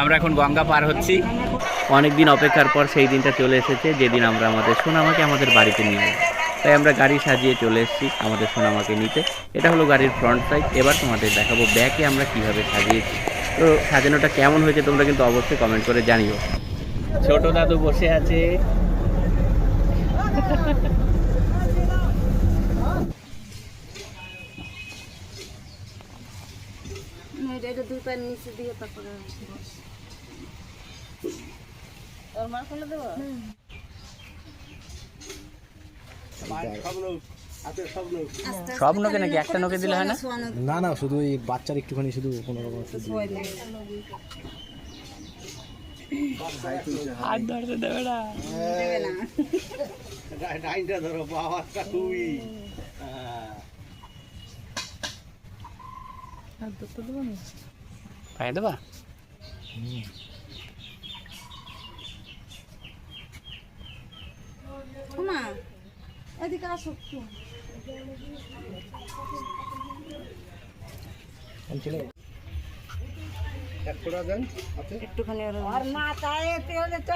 আমরা এখন গঙ্গা পার হচ্ছি। অনেক দিন অপেক্ষার পর সেই দিনটা চলে এসেছে, যেদিন আমরা আমাদের সোনামাকে আমাদের বাড়িতে নিয়ে যাব। তাই আমরা গাড়ি সাজিয়ে চলে এসেছি আমাদের সোনামাকে নিতে। এটা হলো গাড়ির ফ্রন্ট সাইড এবার তোমাদের দেখাবো ব্যাকে আমরা কীভাবে সাজিয়েছি। তো সাজানোটা কেমন হয়েছে তোমরা কিন্তু অবশ্যই কমেন্ট করে জানিও। ছোট দাদু বসে আছে। এটা দুই পায়ের নিচে দিয়ে তারপরে দেবো? আস্তে সব নখে নাকি একটা নখে দিলে হয় না? না না শুধু এই বাচ্চার একটুখানি শুধু কোনো রকম। হাত ধরতে দেবে না। দেবে না। ডাইনটা ধরো বাবাটা খুবই পায়ে দেবা মা এদিকে আসো একটু। চলে একশো টাকা দেন আছে একটুখানি ওর- আর মাথায় তেল দিতে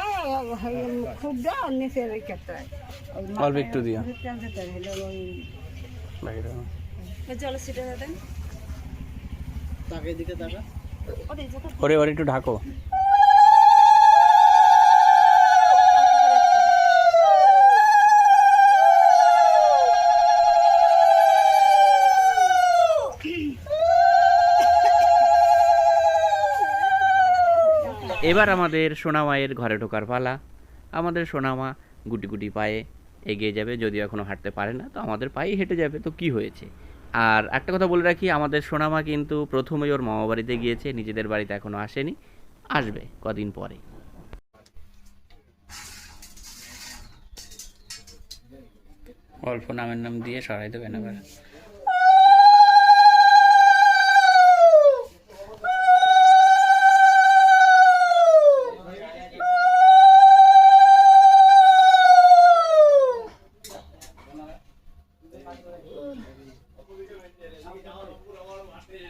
খুব দাও নিচে রেখে অল্প একটু দিও তেল দিতে হলে ওই বাইরে ওই জলে ছিটে দেন ওরে ওরে একটু ঢাকো। এবার আমাদের সোনামায়ের ঘরে ঢোকার পালা। আমাদের সোনামা গুটি গুটি পায়ে এগিয়ে যাবে, যদিও এখনও হাঁটতে পারে না, তো আমাদের পায়ে হেঁটে যাবে, তো কি হয়েছে? আর একটা কথা বলে রাখি, আমাদের সোনামা কিন্তু প্রথমেই ওর মামা বাড়িতে গিয়েছে, নিজেদের বাড়িতে এখনও আসেনি, আসবে কদিন পরে। অল্প নামের নাম দিয়ে সরাই দেবেন আবার। আমার মাঠে।